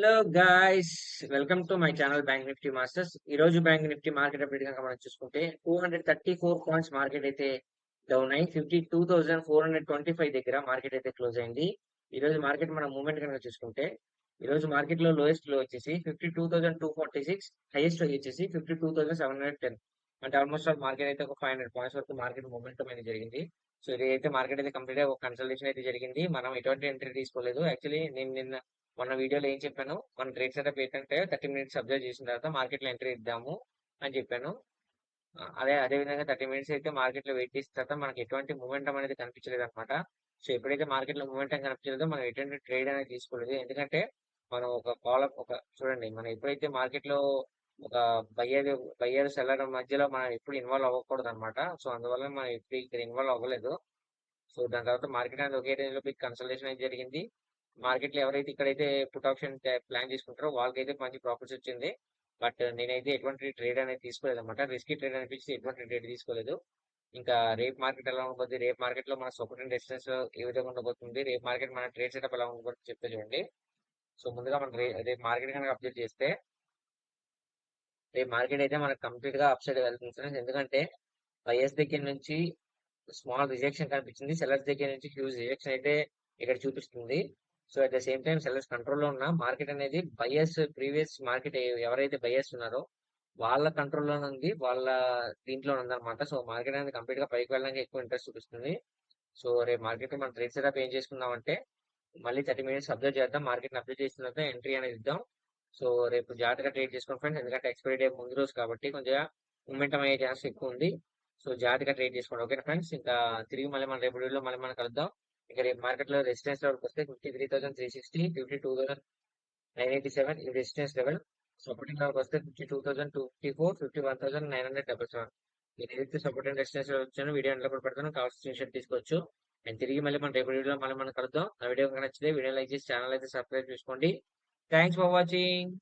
Hello guys welcome to my channel bank Nifty masters. ఈ రోజు bank Nifty market update కనుక మనం చూసుకుంటే two hundred thirty four points market అయితే down అయ్యి fifty two thousand four hundred twenty five దగ్గర market అయితే close అయింది. ఈ రోజు మార్కెట్ మన మూవ్మెంట్ కనుక చూసుకుంటే ఈ రోజు మార్కెట్లో లోయెస్ట్లో వచ్చేసి fifty two thousand two forty six highest వచ్చేసి fifty two thousand seven hundred ten. అంటే ఆల్మోస్ట్ ఆల్ మార్కెట్ అయితే ఒక ఫైవ్ హండ్రెడ్ పాయింట్స్ వరకు మార్కెట్ మూవ్మెంట్ అనేది జరిగింది. సో ఇది అయితే మార్కెట్ అయితే కంప్లీట్గా ఒక కన్సల్టేషన్ అయితే జరిగింది. మనం ఎటువంటి ఎంట్రీ తీసుకోలేదు. యాక్చువల్లీ నేను నిన్న మన వీడియోలో ఏం చెప్పాను? మన ట్రేడ్ సెటప్ ఏంటంటే థర్టీ మినిట్స్ అబ్జర్వ్ చేసిన తర్వాత మార్కెట్లో ఎంట్రీ ఇద్దాము అని చెప్పాను. అదే అదే విధంగా థర్టీ మినిట్స్ అయితే మార్కెట్లో వెయిట్ చేసిన తర్వాత మనకి ఎటువంటి మూమెంటం అనేది కనిపించలేదు అనమాట సో ఎప్పుడైతే మార్కెట్లో మూమెంటం కనిపించలేదో మనం ఎటువంటి ట్రేడ్ అనేది తీసుకోలేదు. ఎందుకంటే మనం ఒక కాలం ఒక చూడండి మనం ఎప్పుడైతే మార్కెట్లో ఒక బయ్యర్ బయ్యర్ సెల్లర్ మధ్యలో మనం ఎప్పుడు ఇన్వాల్వ్ అవ్వకూడదు అనమాట సో అందువల్ల మనం ఎప్పుడు ఇక్కడ ఇన్వాల్వ్ అవ్వలేదు. సో దాని తర్వాత మార్కెట్ అనేది ఒకే రేంజ్లో బిగ్ కన్సల్టేషన్ అయితే జరిగింది. మార్కెట్లో ఎవరైతే ఇక్కడైతే పుట్ ఆప్షన్ ప్లాన్ చేసుకుంటారో వాళ్ళకైతే మంచి ప్రాఫిట్స్ వచ్చింది. బట్ నేనైతే ఎటువంటి ట్రేడ్ అనేది తీసుకోలేదు అనమాట రిస్కీ ట్రేడ్ అనిపించి ఎటువంటి ట్రేడ్ తీసుకోలేదు. ఇంకా రేపు మార్కెట్ ఎలా ఉండబోద్ది? రేపు మార్కెట్లో మన సపోర్ట్ అండ్ రెసిస్టెన్స్ ఏ విధంగా ఉండబోతుంది? రేపు మార్కెట్ మన ట్రేడ్ సెటప్ ఎలా ఉండబోతుంది చెప్తే చూడండి. సో ముందుగా మనం రే- రేపు మార్కెట్ కనుక అప్డేట్ చేస్తే రేపు మార్కెట్ అయితే మనకు కంప్లీట్గా అప్సైడ్ వెళ్తుంది friends. ఎందుకంటే బయర్స్ దగ్గర నుంచి స్మాల్ రిజెక్షన్ కనిపించింది. సెలర్స్ దగ్గర నుంచి హ్యూజ్ రిజెక్షన్ అయితే ఇక్కడ చూపిస్తుంది. So at the same time sellers కంట్రోల్లో ఉన్న మార్కెట్ అనేది బయస్ ప్రీవియస్ మార్కెట్ ఎవరైతే బయస్ ఉన్నారో వాళ్ళ కంట్రోల్లో ఉంది వాళ్ళ దీంట్లో ఉందన్నమాట. సో మార్కెట్ అనేది కంప్లీట్గా పైకి వెళ్ళడానికి ఎక్కువ ఇంట్రెస్ట్ చూపిస్తుంది. సో రేపు మార్కెట్ మనం ట్రేడ్ సెటప్ ఏం చేసుకుందాం అంటే మళ్ళీ థర్టీ మినిట్స్ అబ్జర్వ్ చేద్దాం. మార్కెట్ అబ్జర్వ్ చేసిన తర్వాత ఎంట్రీ అనేది ఇద్దాం. సో రేపు జాగ్రత్తగా ట్రేడ్ చేసుకోండి ఫ్రెండ్స్ ఎందుకంటే ఎక్స్పైరీ డే ముందు రోజు కాబట్టి కొంచెం మూమెంటం అయ్యే ఛాన్స్ ఎక్కువ ఉంది. సో జాగ్రత్తగా ట్రేడ్ చేసుకోండి. ఓకే ఫ్రెండ్స్ ఇంకా తిరిగి మళ్ళీ మన రేపు వీడియోలో మళ్ళీ మనం కలుద్దాం. ఇక్కడ రేపు మార్కెట్లో రెసిస్టెన్స్ లెవెల్కి వస్తే fifty three thousand three sixty fifty two thousand nine eighty seven ఇది రెసిస్టెన్స్ లెవెల్ సపోర్టింగ్ లెవెల్కి వస్తే fifty two thousand two fifty four fifty one thousand nine hundred double seven. నేను ఏదైతే సపోర్ట్ అండ్ రెసిస్టెన్స్ వచ్చానో video ఎండ్లో కూడా పెడతాను. కావాల్సిన స్క్రీన్ షాట్ తీసుకోవచ్చు. అండ్ తిరిగి మళ్ళీ మన రేపు వీడియోలో మళ్ళీ మనం కలుద్దాం. నా వీడియో నచ్చితే వీడియో లైక్ చేసి ఛానల్ అయితే సబ్స్క్రైబ్ చేసుకోండి. Thanks for watching.